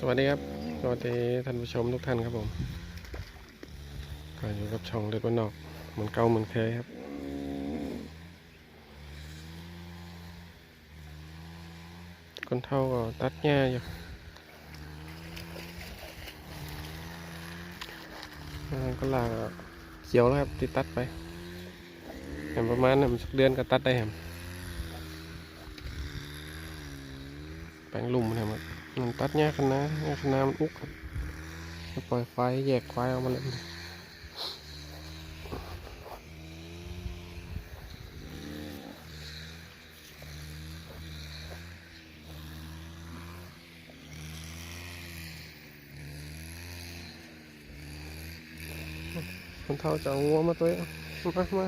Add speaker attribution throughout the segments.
Speaker 1: สวัสดีครับ สวัสดีท่านผู้ชมทุกท่านครับผม ก็อยู่กับช่องเด็ดวันนอก เหมือนเก่าเหมือนเคยครับ คนเท่าก็ตัดหญ้าอยู่ก็ลากเขียวแล้วครับที่ตัดไปเห็นประมาณนั้นสักเดือนก็ตัดได้ครับแปลงลุ่มนะครับ มันตัดแยกคณะแยกคณะมันอุกครับปล่อยไฟแยกไฟออกมาเลยคนเท่าจะงัวมาตัวมามา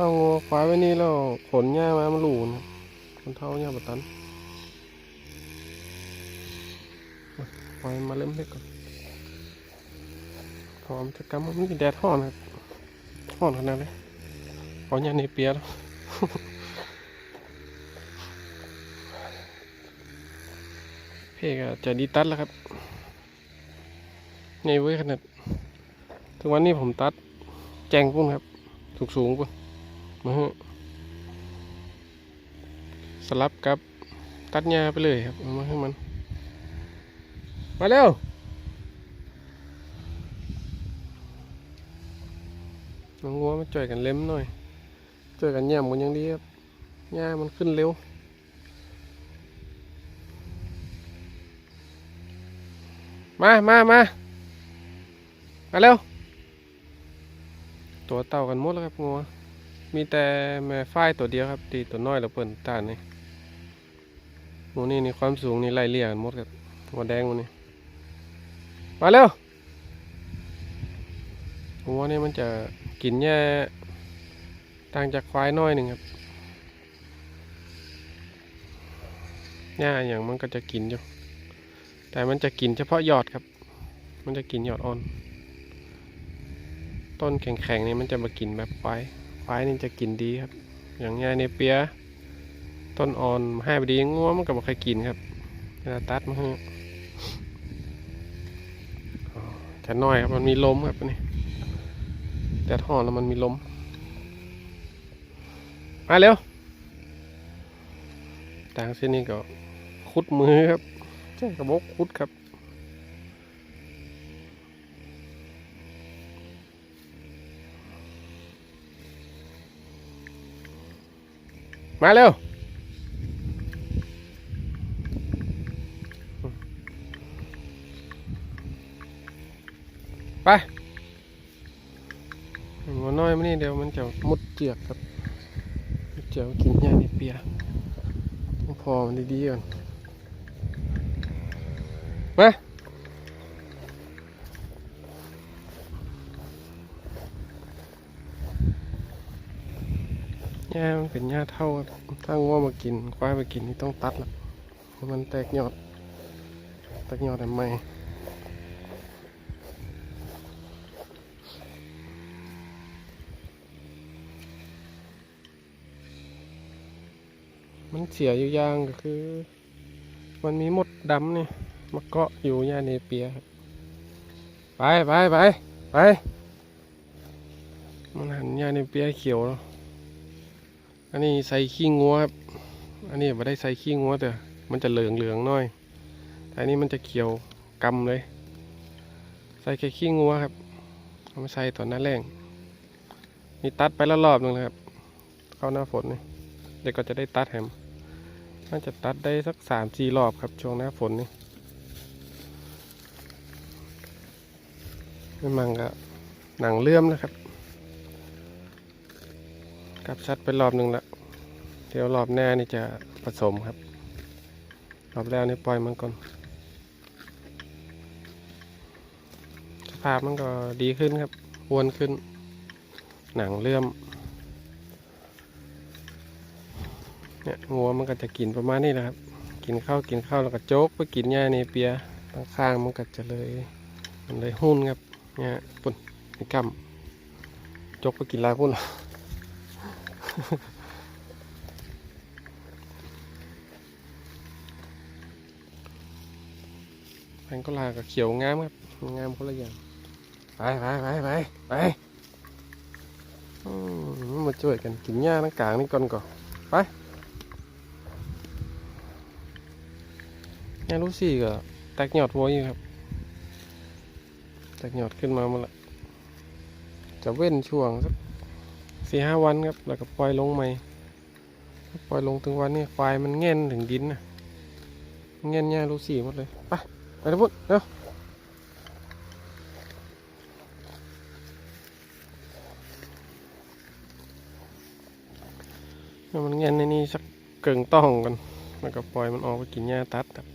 Speaker 1: เอางัวควายไว้นี่แล้วขนหญ้ามามันหลูนะคนเท่าหญ้าบตันมายมาเริ่มเล็กก่อนพร้อมจะกำมันมีแดดห่อนครับห่อนขนาดเลยเอาหญ้าในเปียแล้วเพกจะดีตัดแล้วครับในเว้ยขนาดทุกวันนี้ผมตัดแจงพุ่นครับ สูงสูงๆพุ่น มาฮะสลับกับตัดหญ้าไปเลยครับเอามาให้มัน มาเร็วน้องงัวมาจ่อยกันเล็มหน่อยจ่อยกันแย่มกันยังดีครับหญ้ามันขึ้นเร็วมามามามาเร็วตัวเต่ากันหมดแล้วครับงัว มีแต่แม่ฝ้ายตัวเดียวครับ ตีตัวน้อยแล้วเปิ่นตานี่หมูนี่นี่ความสูงนี่ไล่เลี่ยกันหมดครับหัวแดงหมูนี่มาเร็วหัวนี่มันจะกินแย่ต่างจากควายน้อยหนึ่งครับหญ้าอย่างมันก็จะกินอยู่ แต่มันจะกินเฉพาะยอดครับ มันจะกินยอดอ่อน ต้นแข็งๆนี่มันจะมากินแบบควาย ควายนี่จะกินดีครับ อย่างง่ายในเปียต้นอ่อนให้ไปดีงัวมันก็บ่เคยกินครับเวลาตัดมาให้อ๋อจะน้อยครับมันมีลมครับนี่แต่ห่อนแล้วมันมีลม มาเร็วต่างเส้นนี้ก็คุดมือครับใช่กระบอกคุดครับ มาเร็ว ไปหัวน้อยมันนี่เดี๋ยวมันจะมุดเจียกครับมุดเจียกกินหญ้าในเปียพอมันดีๆก่อนมา หญ้ามันเป็นหญ้าเท่าถ้างัวมากินควายมากินนี่ต้องตัดละมันแตกยอด แตกยอดแต่ไม่มันเสียอยู่อย่างก็คือ มันมีมดดำนี่มาเกาะอยู่หญ้าเนเปียครับไปไปไปไปมันหันหญ้าเนเปียเขียวแล้ว อันนี้ใส่ขี้งัวครับ อันนี้ไม่ได้ใส่ขี้งัวแต่มันจะเหลืองเหลืองน่อยแต่อันนี้มันจะเขียวกำเลย ใส่แค่ขี้งัวครับเอามาใส่ตอนหน้าแรงนี่ตัดไปแล้วรอบหนึงนะครับ เข้าหน้าฝนนี่เด็กก็จะได้ตัดแฮมน่าจะตัดได้สักสามสี่รอบครับช่วงหน้าฝนนี่ไม่มังก็หนังเลื่อมนะครับ กลับชัดไปรอบหนึ่งละเดี๋ยวรอบหน้านี่จะผสมครับ รอบแล้วนี่ปล่อยมันก่อน สภาพมันก็ดีขึ้นครับอ้วนขึ้น หนังเลื่อม เนี่ยงัวมันก็จะกินประมาณนี้แหละครับ กินข้าวกินข้าวแล้วก็โจ๊กไปกินหญ้าเนเปียข้างๆมันก็จะเลยมันเลยหุ้นครับเนี่ยปุ่นนี่กำจกไปกินลายพุ่น แพงก็ลากับเขียวงามครับงามคนละอย่าง ไปไปไปไปไปอืมมาช่วยกันกินหญ้าทั้งกลางนี่ก่อนก่อนไปหญ้าลูซี่ก็แตกยอดวัวอยู่ครับ แตกยอดขึ้นมาหมดละจะเว้นช่วงสัก สี่ห้าวันครับแล้วก็ปล่อยลงใหม่ถ้าปล่อยลงถึงวันนี้ควายมันแง่นถึงดินนะแง่นหญ้าลูซี่หมดเลยไปไปนะพุทธเร็วมันเงี้ยในนี่สักเกิงต้องกันแล้วก็ปล่อยมันออกไปกินหญ้าตัดครับ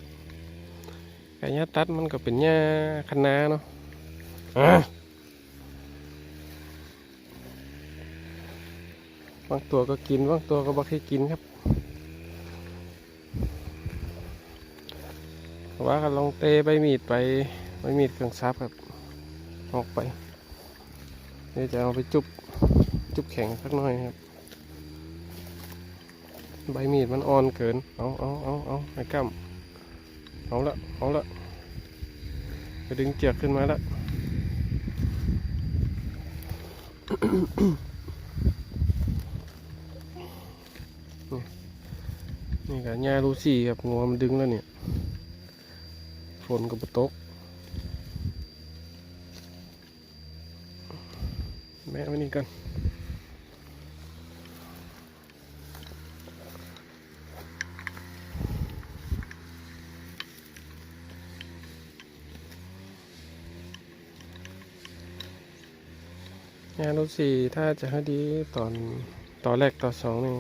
Speaker 1: แต่หญ้าตัดมันก็เป็นหญ้าคะน้าเนาะอะบางตัวก็กินบางตัวก็บ่ให้กินครับ ว่ากันลองเตะใบมีดไปใบมีดเครื่องซับครับ ออกไปเดี๋ยวจะเอาไปจุบจุบแข็งสักหน่อยครับ ใบมีดมันอ่อนเกิน เอาเอาเอาเอาไอ้กั้มเอาละเอาละไปดึงเจือกขึ้นมาละ นี่กับหญ้าลูซี่ครับงัวมันดึงแล้วเนี่ยฝนก็บตกแม่ไว้นี่กันงานรถสี่ถ้าจะให้ดีตอนตอนแรกตอนสองนี่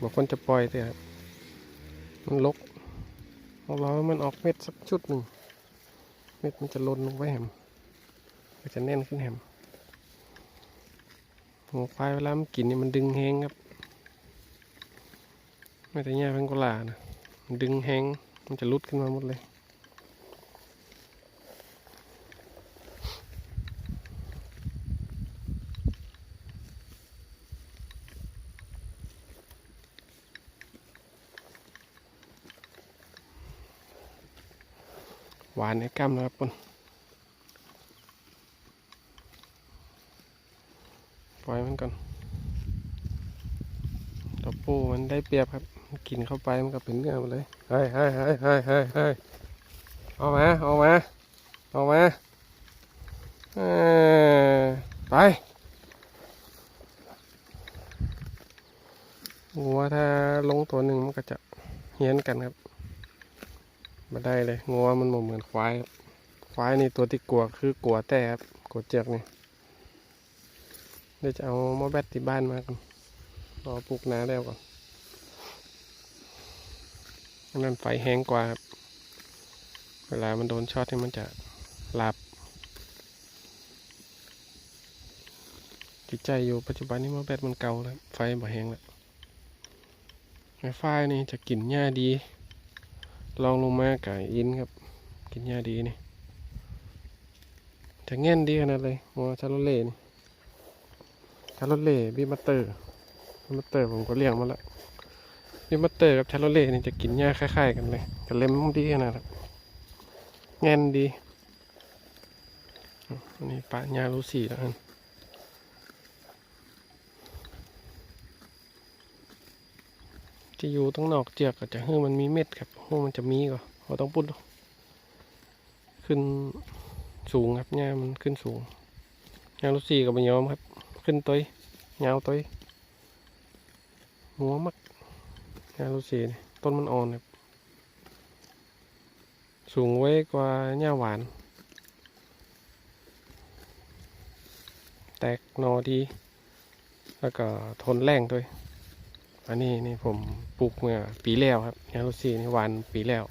Speaker 1: บอกคนจะปล่อยแต่ มันลกเอาเราให้มันออกเม็ดสักชุดหนึ่ง เม็ดมันจะล้นลงไปแหมมันจะแน่นขึ้นแหมหัวควายเวลามันกินนี่มันดึงแหงครับ ไม่แต่แย่พังกุหลานะมันดึงแหงมันจะลุดขึ้นมาหมดเลยานในกล้ามนะครับคนปล่อยมันก่อนตัวปูมันได้เปรียบครับ กินเข้าไปมันก็เป็นเนื้อหมดเลยเฮ้ยเฮ้ยเฮ้ยเฮ้ยเฮ้ยเอามาเอามาเอามาไปงัวถ้าลงตัวหนึ่งมันก็จะเฮี้ยนกันครับ มาได้เลยงัวมันเหมือนควายครับควายนี่ตัวที่กลัวคือกลัวแต่ครับกลัวเจือกนี่เดี๋ยวจะเอามาแบตที่บ้านมากันรอปลูกนาแล้วก่อนนนั้นไฟแห้งกว่าครับเวลามันโดนช็อตนี่มันจะหลับจิตใจอยู่ปัจจุบันนี้มาแบตมันเก่าแล้วไฟบ่แห้งแล้วไฟนี่จะกลิ่นหญ้าดี ลองลงมาไก่อินครับ กินยาดีนี่จะแง่นดีขนาดเลยหัวชาโลเล่นี่ชาโลเล่บีมัตเตอร์บีมัตเตอร์ผมก็เลี้ยงมาแล้วบีมัตเตอร์กับชาโลเล่นี่จะกินหญ้าคล้ายๆกันเลยแต่เล็มดีขนาดครับแง่นดีอันนี้ปะหญ้าลูซี่แล้วกัน ที่อยู่ต้องนอกเจือกก็จะให้มันมีเม็ดครับให้มันจะมีก็เราต้องปุดขึ้นสูงครับหญ้ามันขึ้นสูงหญ้าลูซี่ก็ไม่ยอมครับ ขึ้นตัวยยาวตัวยหัวมักหญ้าลูซี่นี่ต้นมันอ่อนครับสูงไว้กว่าหญ้าหวาน แตกนอดี แล้วก็ทนแรงด้วย อันนี้นี่ผมปลูกเมื่อปีแล้วครับยาลูซี่นี่หวานปีแล้ว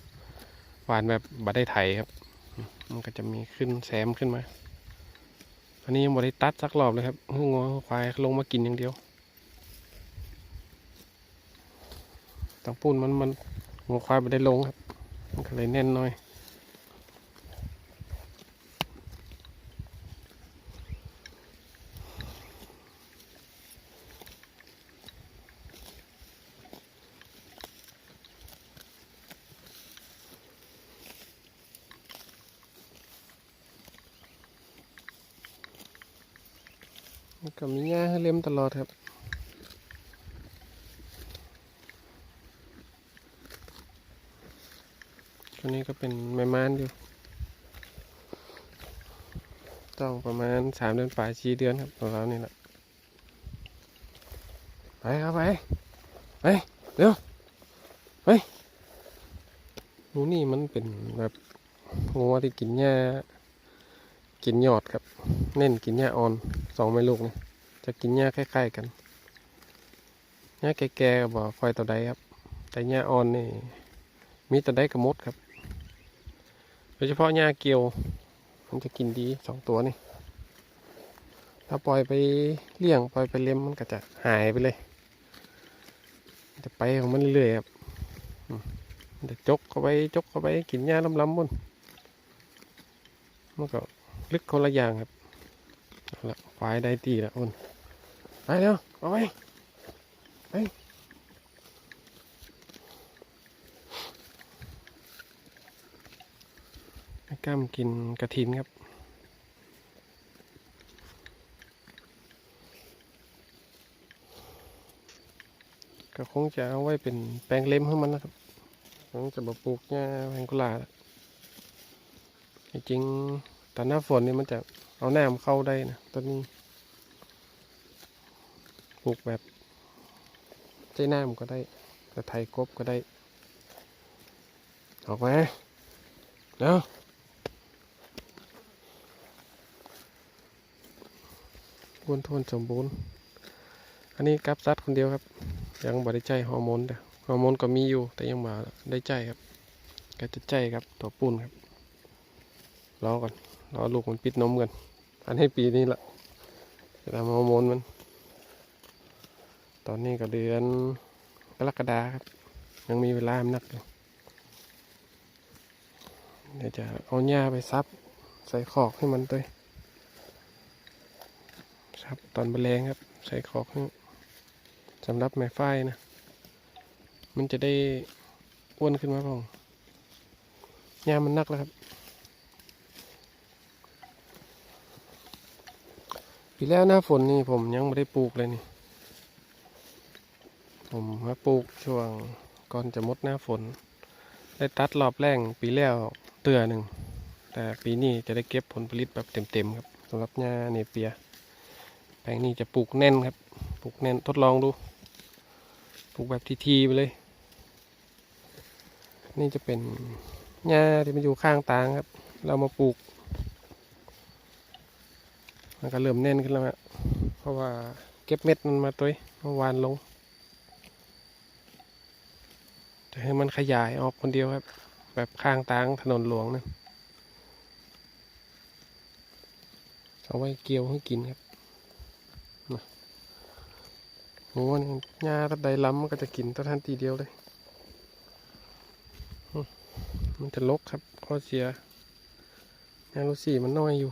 Speaker 1: หวานแบบบัดได้ไถครับ มันก็จะมีขึ้นแซมขึ้นมา อันนี้ยังบัได้ตัดสักรอบเลยครับหัวงัวควายลงมากินอย่างเดียวตังปูนมันมันหัวควายบัได้ลงครับ มันก็เลยแน่นหน่อย ก็มีหญ้าให้เล็มตลอดครับตัวนี้ก็เป็นแม่ม้านอยู่ต้องประมาณสามเดือนปลายสี่เดือนครับของเรานี่แหละไปครับไปไปเร็วไปหนูนี่มันเป็นแบบงัวที่กินหญ้ากินยอดครับ เน้นกินหญ้าอ่อน สองแม่ลูกนี่จะกินหญ้าคล้ายๆกันหญ้าแก่ๆก็บอกคอยตัวใดครับ แต่หญ้าอ่อนนี่มีตัวใดกระมดครับโดยเฉพาะหญ้าเกียวมันจะกินดีสองตัวนี่ถ้าปล่อยไปเลี้ยงปล่อยไปเลี้ยงมันก็จะหายไปเลย จะไปของมันเรื่อยๆครับจะจกเข้าไปจกเข้าไปกินหญ้าล้ำๆบนมันก็ลึกคนละอย่างครับ ละควายได้ตีแล้วคนไปเร็วเอาไปไปกล้ามกินกระถินครับก็คงจะเอาไว้เป็นแปลงเล็มให้มันนะครับคงจะมาปลูกหญ้าแพงกุหลาบจริงๆตอนหน้าฝนนี่มันจะ เอาแน้ำเข้าได้นะต้นนี้ปลูกแบบใช้น้ำก็ได้กระไทยกบก็ได้ ออกมาเร็วอ้วนทวนสมบูรณ์ อันนี้กับซัดคนเดียวครับ ยังบ่ได้ใจฮอร์โมนแต่ฮอร์โมนก็มีอยู่ แต่ยังบ่ได้ใจครับก็จะใจครับตัวปุ่นครับรอก่อนรอลูกมันปิดนมกัน อันให้ปีนี้ละจะทำฮอร์โมนมัน ตอนนี้ก็เดือนกรกฎาครับ ยังมีเวลามันนักอยู่เดี๋ยวจะเอาหญ้าไปซับ ใส่ขอกให้มันด้วยซับตอนแมลงครับ ใส่ขอกให้สำหรับแม่ฝ้ายนะ มันจะได้อ้วนขึ้นมาพ่องหญ้ามันนักแล้วครับ ปีแล้วหน้าฝนนี่ผมยังไม่ได้ปลูกเลยนี่ ผมมาปลูกช่วงก่อนจะมดหน้าฝน ได้ตัดรอบแรงปีแล้วเตือหนึ่ง แต่ปีนี้จะได้เก็บผลผลิตแบบเต็มๆครับสำหรับหญ้าเนเปีย แปลงนี้จะปลูกแน่นครับ ปลูกแน่นทดลองดู ปลูกแบบทีๆไปเลย นี่จะเป็นหญ้าที่มันอยู่ข้างตางครับ เรามาปลูก มันก็เริ่มแน่นขึ้นแล้วฮะเพราะว่าเก็บเม็ดมันมาตัวเมื่อวานลงจะให้มันขยายออกคนเดียวครับ แบบข้างตางถนนหลวงนะเอาไว้เกี่ยวให้กินครับโอ้นี่หญ้าตัดใดล้ำมันก็จะกินตัดทันทีเดียวเลย มันจะลกครับข้อเสียหญ้าลูซี่มันน้อยอยู่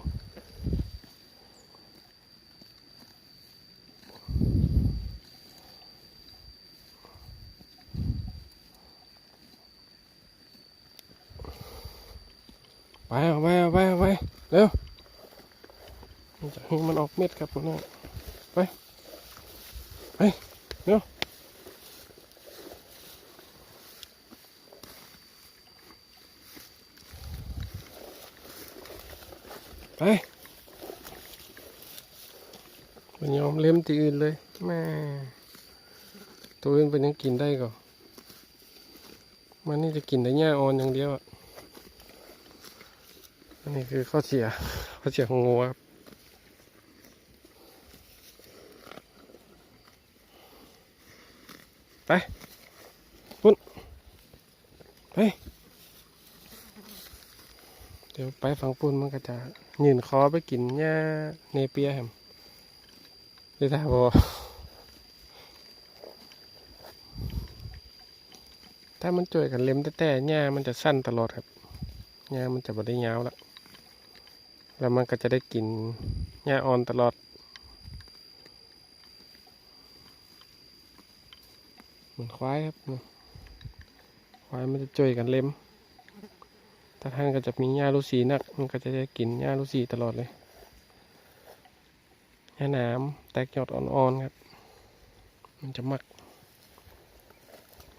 Speaker 1: ไปเอาไปเอาไปเอาไปเร็วมันจะให้มันออก เม็ดครับมันนะไปไปเร็วไปมันยอมเล็มที่อื่นเลยแม่ตัวอื่นเป็นยังกินได้ก่อนมันนี่จะกินแต่หญ้าอ่อนอย่างเดียวอะอันนี้คือข้อเสียข้อเสียของงูครับ ไปพุ่นไปเดี๋ยวไปฝั่งปุ่นมันก็จะยืนคอไปกินหญ้าเนเปียแฮมได้ท่าบอถ้ามันจ่วยกันเล็มแต่แหญ้ามันจะสั้นตลอดครับหญ้ามันจะบ่ได้ยาวแล้วแล้วมันก็จะได้กินหญ้าอ่อนตลอด เหมือนควายครับควายมันจะจ่วยกันเล็มถ้าท่านก็จะมีหญ้าลูกสีนัก มันก็จะได้กินหญ้าลูกสีตลอดเลยหญ้าหนามแตกยอดอ่อนๆครับ มันจะมัก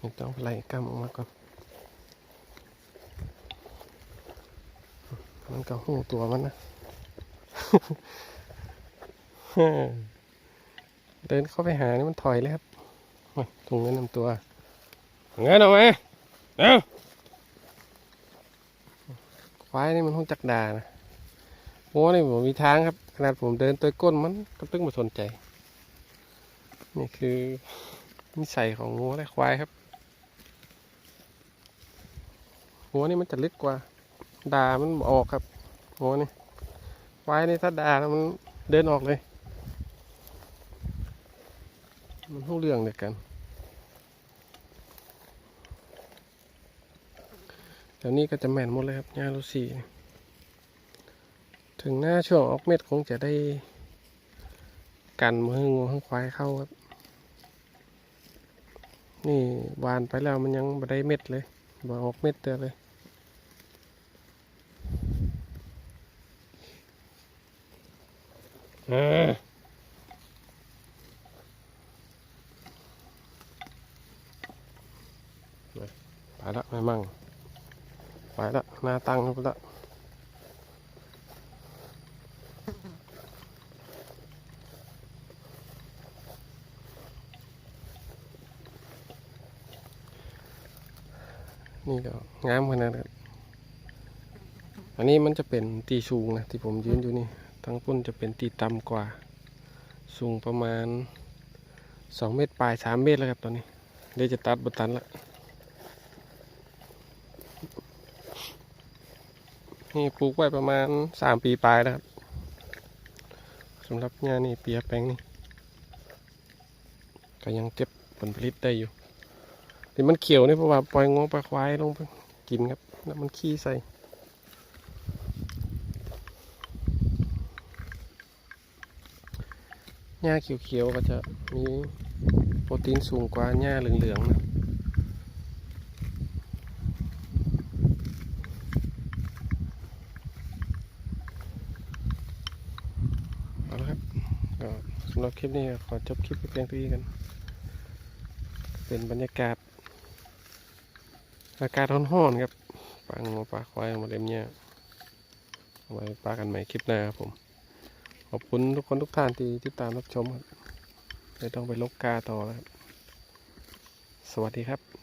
Speaker 1: มต้องไล่กำออกมาก่อนมันก็หูตัวมันนะ เดินเข้าไปหานี่มันถอยเลยครับ ถุงเงินนำตัวเงินออกมาเอ้าควายนี่มันห้องจักดานะโอ้นี่ผมมีทางครับ ขนาดผมเดินตัวก้นมันก็ตึ้งมาสนใจ นี่คือนิสัยของงัวและควายครับงัวนี่มันจะลึกกว่าดามันออกครับงัวนี่ควายนี่ถ้าดาแล้วมันเดินออกเลย มันหู้เรื่องเดียวกัน เดี๋ยวนี้ก็จะแม่นหมดเลยครับหญ้าลูซี่นี่ถึงหน้าช่วงออกเม็ดคงจะได้กันมืองูข้างควายเข้าครับ นี่หวานไปแล้วมันยังไม่ได้เม็ดเลยบ่ออกเม็ดเดียวเลยอ่าไปละไม่มั่ง ไปละหน้าตั้งไปละนี่ก็งามขนาดนั้นอันนี้มันจะเป็นตีสูงนะที่ผมยืนอยู่นี่ ทั้งปุ้นจะเป็นตีต่ำกว่า สูงประมาณสองเมตรปลายสามเมตรแล้วครับตอนนี้ เดี๋ยวจะตัดบตันละ นี่ปลูกไว้ประมาณสามปีปลายแล้วครับสำหรับงานนี่เปียแปลงนี่ก็ยังเก็บผลผลิตได้อยู่ที่มันเขียวนี่เพราะว่าปล่อยงวงปลาควายลงไปกินครับแล้วมันขี้ใส่หญ้าเขียวๆก็จะมีโปรตีนสูงกว่าหญ้าเหลืองๆนะเอาละครับก็สำหรับคลิปนี้ขอจบคลิปไปเพียงเท่านี้กัน เป็นบรรยากาศ อากาศร้อนๆครับปลางูปลาควายมาเล่มเนี่ยไว้ปลากันใหม่คลิปหน้าครับผม ขอบคุณทุกคนทุกท่านที่ติดตามรับชมครับไม่ต้องไปลบกาต่อแล้วครับ สวัสดีครับ